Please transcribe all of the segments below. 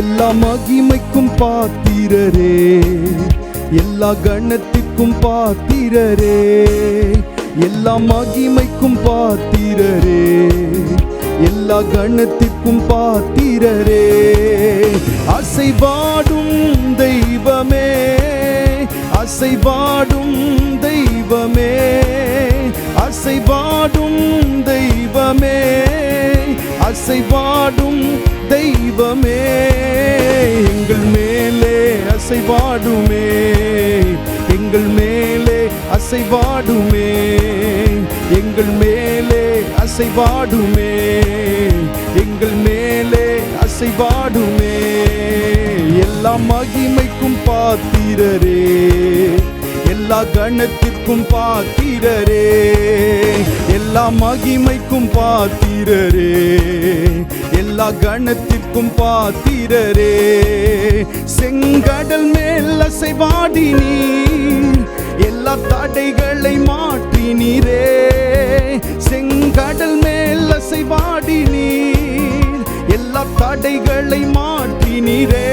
எல்லா மகிமைக்கும் பாத்திரரே. எல்லா கணத்திற்கும் பாத்திரரே. எல்லா மகிமைக்கும் பாத்திரரே. எல்லா கணத்திற்கும் பாத்திரரே. அசைவாடும் தெய்வமே. அசைவாடும் தெய்வமே. அசைவாடும் தெய்வமே. அசைவாடும் தெய்வமே எங்கள் மேலே அசைவாடுமே எங்கள் மேலே அசைவாடுமே எங்கள் மேலே அசைவாடுமே எங்கள் மேலே அசைவாடுமே. எல்லா மகிமைக்கும் பாத்திரரே. எல்லா கணத்திற்கும் பாத்திரரே எல்லா மகிமைக்கும் பாத்திரரே எல்லா கணத்திற்கும் பாத்திரரே. செங்கடல் மேல் அசைவாடி நீர் எல்லா தடைகளை மாற்றினீரே. செங்கடல் மேல் அசைவாடி நீர் எல்லா தடைகளை மாற்றினீரே.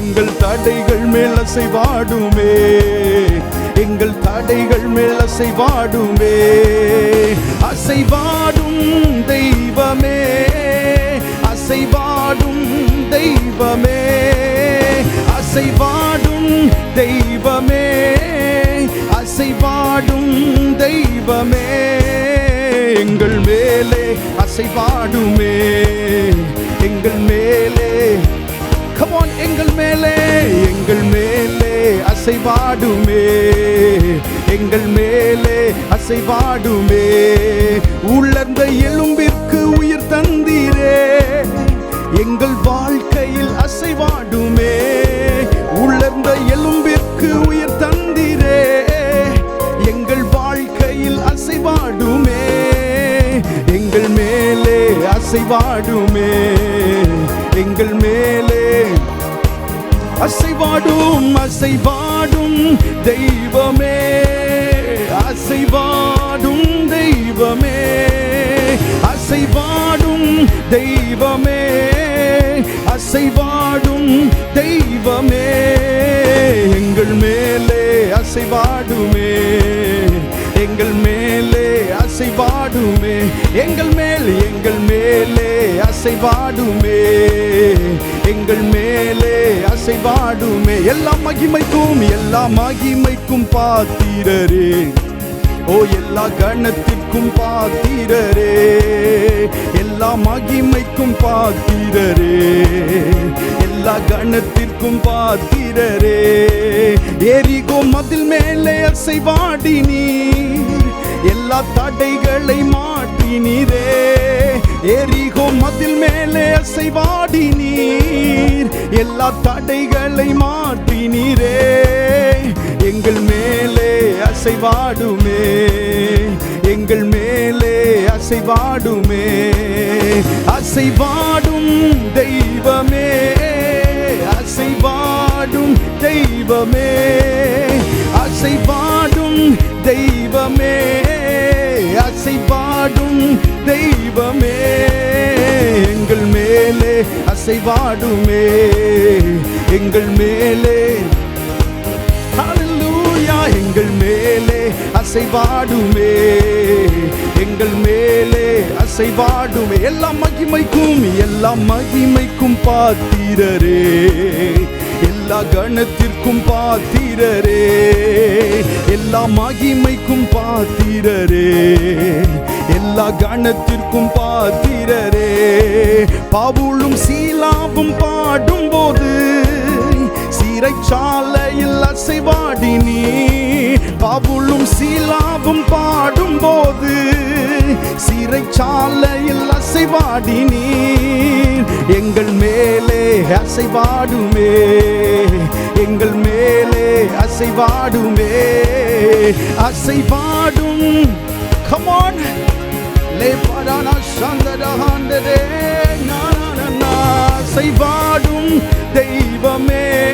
எங்கள் தடைகள் மேல் அசைவாடுமே. எங்கள் தடைகள் மேல் அசைவாடுமே. அசைவாடும் தெய்வமே. அசைவாடும் தெய்வமே. அசைவாடும் தெய்வமே. அசைவாடும் தெய்வமே. எங்கள் மேலே அசைவாடுமே. எங்கள் மேலே கமான் எங்கள் மேலே எங்கள் மேலே அசைவாடுமே. எங்கள் மேலே அசைவாடுமே. உலர்ந்த எலும்பிற்கு உயிர் தந்தீரே. எங்கள் வாழ்க்கையில் அசைவாடுமே. உலர்ந்த எலும்பிற்கு உயிர் அசைவாடுமே எங்கள் மேலே அசைவாடும் அசைவாடும் தெய்வமே. அசைவாடும் தெய்வமே. அசைவாடும் தெய்வமே. அசைவாடும் தெய்வமே. எங்கள் மேலே அசைவாடுமே எங்கள் மேலே அசைவாடுமே. எங்கள் மேல் எங்கள் மேலே அசைவாடுமே. எங்கள் மேலே அசைவாடுமே. எல்லா மகிமைக்கும் எல்லா மகிமைக்கும் பாத்திரரே. ஓ எல்லா கணத்திற்கும் பாத்திரரே. எல்லா மகிமைக்கும் பாத்திரரே. கணத்திற்கும் பாத்திரரே எரிகோ மதில் மேலே அசைவாடி நீர். எல்லா தடைகளை மாட்டினீரே எரிகோ மதில் மேலே அசைவாடி நீர். எல்லா தடைகளை மாட்டினீரே எங்கள் மேலே அசைவாடுமே எங்கள் மேலே அசைவாடுமே அசைவாடும் தெய்வமே. தெய்வமே. தெய்வமே அசைவாடும் தெய்வமே. அசைவாடும் தெய்வமே. எங்கள் மேலே அசைவாடுமே எங்கள் மேலே. எங்கள் மேலே அசைவாடுமே எங்கள் மேலே அசைவாடுமே எல்லா மகிமைக்கும் எல்லா மகிமைக்கும் பாத்திரரே. எல்லா கணத்திற்கும் பாத்திரரே. எல்லா மகிமைக்கும் பாத்திரரே. எல்லா கணத்திற்கும் பாத்திரரே. பாவுளும் சீலாவும் பாடும் போது சிறைச்சாலையில் அசைவாடி நீ பவுலும் சீலாவும் பாடும் போது சிறைச்சாலையில் அசைவாடி நீ எங்கள் மேலே அசைவாடுமே. எங்கள் மேலே அசைவாடுமே. அசைவாடும். கமான் லே பரானா சந்தரஹாண்டரே அசைவாடும் தெய்வமே.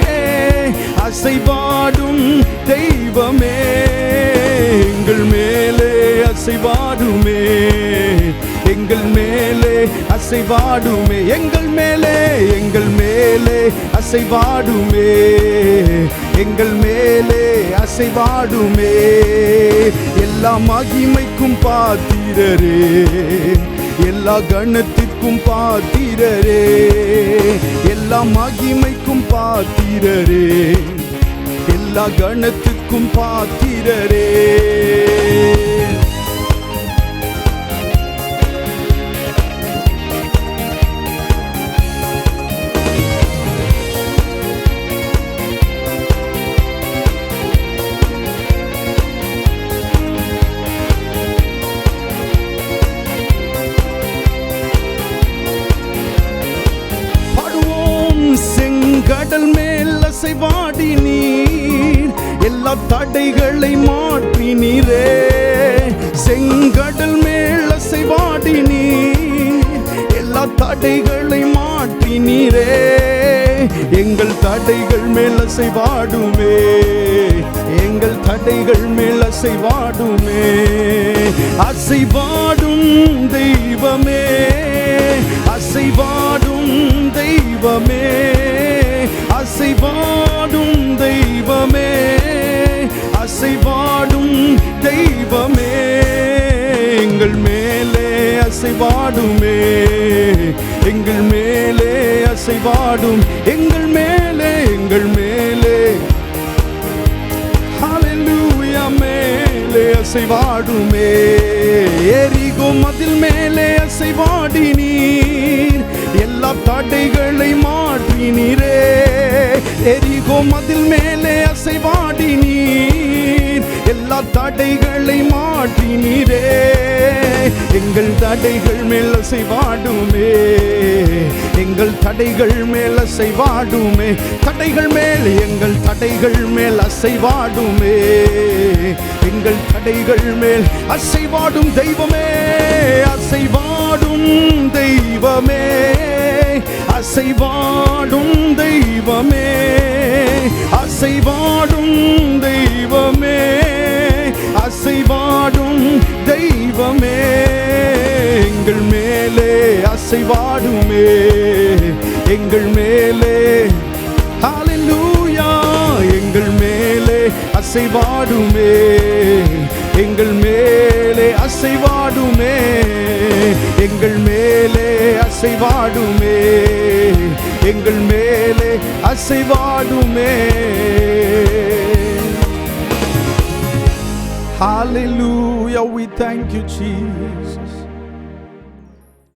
அசைவாடும் தெய்வமே. எங்கள் மேலே அசைவாடுமே. எங்கள் மேலே அசைவாடுமே. எங்கள் மேலே எங்கள் மேலே அசைவாடுமே. எங்கள் மேலே அசைவாடுமே. எல்லா மகிமைக்கும் பாத்திரரே. எல்லா கணத்திற்கும் பாத்திரரே. எல்லா மகிமைக்கும் பாத்திரரே. எல்லா கணத்துக்கும் பாத்திரரே. ஆசை வாடி நீர் எல்லா தடைகளை மாற்றி நீரே செங்கடல் மேல் அசைவாடி நீர் எல்லா தடைகளை மாற்றி நீரே எங்கள் தடைகள் மேல் அசைவாடுமே எங்கள் தடைகள் மேல் அசைவாடுமே அசைவாடும் தெய்வமே. அசைவாடும் தெய்வமே. அசைவாடும் தெய்வமே அசைவாடும் தெய்வமே எங்கள் மேலே அசைவாடுமே எங்கள் மேலே அசைவாடும் எங்கள் மேலே எங்கள் மேலே. ஹalleluya மேலே அசைவாடுமே. எரிகோ மதில் மேலே அசைவாடினீர். எல்லா தடைகளை மாற்றினீரே. எரிகோ மதில் மேலே அசைவாடி நீர். எல்லா தடைகளை மாட்டி நீரே. எங்கள் தடைகள் மேல் அசைவாடுமே. எங்கள் தடைகள் மேல் அசைவாடுமே. தடைகள் மேல் எங்கள் தடைகள் மேல் அசைவாடுமே. எங்கள் தடைகள் மேல் அசைவாடும் தெய்வமே. அசைவாடும் தெய்வமே. அசைவாடும் தெய்வமே. அசைவாடும் தெய்வமே அசைவாடும் தெய்வமே எங்கள் மேலே அசைவாடுமே எங்கள் மேலே. ஹாலூயா எங்கள் மேலே அசைவாடுமே எங்கள் மேலே அசைவாடுமே எங்கள் மேலே அசைவாடுமே. எங்கள் மேலே அசைவாடுமே Hallelujah, we thank you, Jesus.